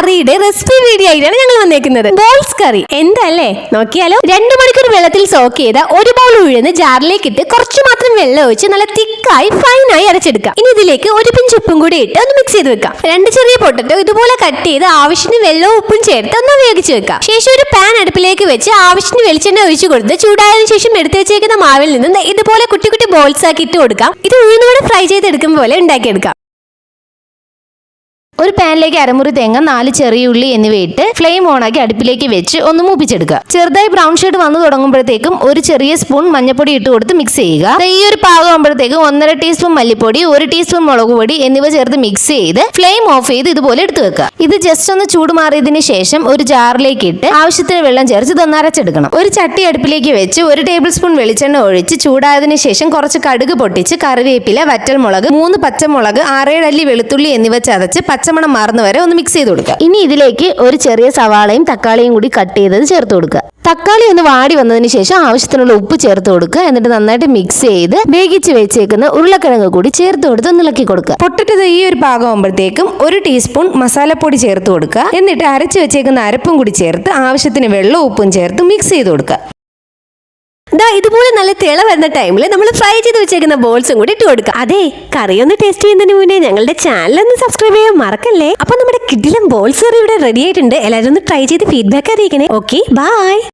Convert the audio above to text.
കറിയുടെ recipe video ആയിട്ടാണ് ഞങ്ങൾ വന്നേക്കുന്നത്. Balls curry. എന്തല്ലേ? നോക്കിയാലോ? രണ്ടു മണിക്കൂർ വെള്ളത്തിൽ സോക്ക് ചെയ്ത ഒരു ബൗൾ ഉഴുന്ന് ജാറിലേക്ക് ഇട്ട് കുറച്ച് മാത്രം വെള്ളം ഒഴിച്ച് നല്ല തിക്കായി ഫൈനായി അരച്ചെടുക്കാം. ഇനി ഇതിലേക്ക് ഒരു പിഞ്ച് ഉപ്പും കൂടി ഇട്ട് ഒന്ന് മിക്സ് ചെയ്ത് വെക്കാം. രണ്ട് ചെറിയ പൊട്ടറ്റോ ഇതുപോലെ കട്ട് ചെയ്ത് ആവശ്യത്തിന് വെള്ളവും ഉപ്പും ചേർത്ത് ഒന്ന് വേവിച്ച് വെക്കാം. ശേഷം ഒരു പാൻ അടുപ്പിലേക്ക് വെച്ച് ആവശ്യത്തിന് വെളിച്ചെണ്ണ ഒഴിച്ചു കൊടുത്ത് ചൂടായതിനു ശേഷം എടുത്തു വെച്ചേക്കുന്ന മാവിൽ നിന്ന് ഇതുപോലെ കുട്ടി കുട്ടി ബോൾസ് ആക്കി ഇട്ട് കൊടുക്കാം. ഇത് ഉഴുന്നോടെ ഫ്രൈ ചെയ്തെടുക്കും പോലെ ഉണ്ടാക്കിയെടുക്കാം. ഒരു പാനിലേക്ക് അരമുറി തേങ്ങ നാല് ചെറിയ ഉള്ളി എന്നിവയിട്ട് ഫ്ലെയിം ഓണാക്കി അടുപ്പിലേക്ക് വെച്ച് ഒന്ന് മൂപ്പിച്ചെടുക്കുക. ചെറുതായി ബ്രൗൺ ഷെയ്ഡ് വന്നു തുടങ്ങുമ്പോഴത്തേക്കും ഒരു ചെറിയ സ്പൂൺ മഞ്ഞപ്പൊടി ഇട്ട് കൊടുത്ത് മിക്സ് ചെയ്യുക. ഈ ഒരു പാകമാകുമ്പോഴത്തേക്കും ഒന്നര ടീസ്പൂൺ മല്ലിപ്പൊടി ഒരു ടീസ്പൂൺ മുളക് പൊടി എന്നിവ ചേർത്ത് മിക്സ് ചെയ്ത് ഫ്ലെയിം ഓഫ് ചെയ്ത് ഇതുപോലെ എടുത്തു വെക്കുക. ഇത് ജസ്റ്റ് ഒന്ന് ചൂട് മാറിയതിന് ശേഷം ഒരു ജാറിലേക്ക് ഇട്ട് ആവശ്യത്തിന് വെള്ളം ചേർത്ത് ഇതൊന്ന് അരച്ചെടുക്കണം. ഒരു ചട്ടി അടുപ്പിലേക്ക് വെച്ച് ഒരു ടേബിൾ സ്പൂൺ വെളിച്ചെണ്ണ ഒഴിച്ച് ചൂടായതിനു ശേഷം കുറച്ച് കടുക് പൊട്ടിച്ച് കറിവേപ്പില വറ്റൽമുളക് മൂന്ന് പച്ചമുളക് ആറേഴല്ലി വെളുത്തുള്ളി എന്നിവ ചതച്ച് പച്ചമണം മാറുന്ന വരെ ഒന്ന് മിക്സ് ചെയ്ത് കൊടുക്കുക. ഇനി ഇതിലേക്ക് ഒരു ചെറിയ സവാളയും തക്കാളിയും കൂടി കട്ട് ചെയ്തത് ചേർത്ത് കൊടുക്കുക. തക്കാളി ഒന്ന് വാടി വന്നതിന് ശേഷം ആവശ്യത്തിനുള്ള ഉപ്പ് ചേർത്ത് കൊടുക്കുക. എന്നിട്ട് നന്നായിട്ട് മിക്സ് ചെയ്ത് വേഗിച്ച് വെച്ചേക്കുന്ന ഉരുളക്കിഴങ്ങ് കൂടി ചേർത്ത് കൊടുത്ത് ഒന്ന് ഇളക്കി കൊടുക്കുക. പൊട്ടിട്ടത് ഈ ഒരു പാകം ആകുമ്പോഴത്തേക്കും ഒരു ടീസ്പൂൺ മസാലപ്പൊടി ചേർത്ത് കൊടുക്കുക. എന്നിട്ട് അരച്ച് വെച്ചേക്കുന്ന അരപ്പും കൂടി ചേർത്ത് ആവശ്യത്തിന് വെള്ളവും ഉപ്പും ചേർത്ത് മിക്സ് ചെയ്ത് കൊടുക്കുക. ദാ ഇതുപോലെ നല്ല തിള വരുന്ന ടൈമിൽ നമ്മൾ ഫ്രൈ ചെയ്ത് വെച്ചേക്കുന്ന ബോൾസും കൂടി ഇട്ട് കൊടുക്കുക അതെ കറി ഒന്ന് ടേസ്റ്റ് ചെയ്യുന്നതിന് മുന്നേ ഞങ്ങളുടെ ചാനൽ ഒന്ന് സബ്സ്ക്രൈബ് ചെയ്യാൻ മറക്കല്ലേ? അപ്പൊ നമ്മുടെ കിഡിലും ബോൾസ് കറി ഇവിടെ റെഡി ആയിട്ടുണ്ട്. എല്ലാവരും ഒന്ന് ട്രൈ ചെയ്ത് ഫീഡ്ബാക്ക് അറിയിക്കണേ. Okay bye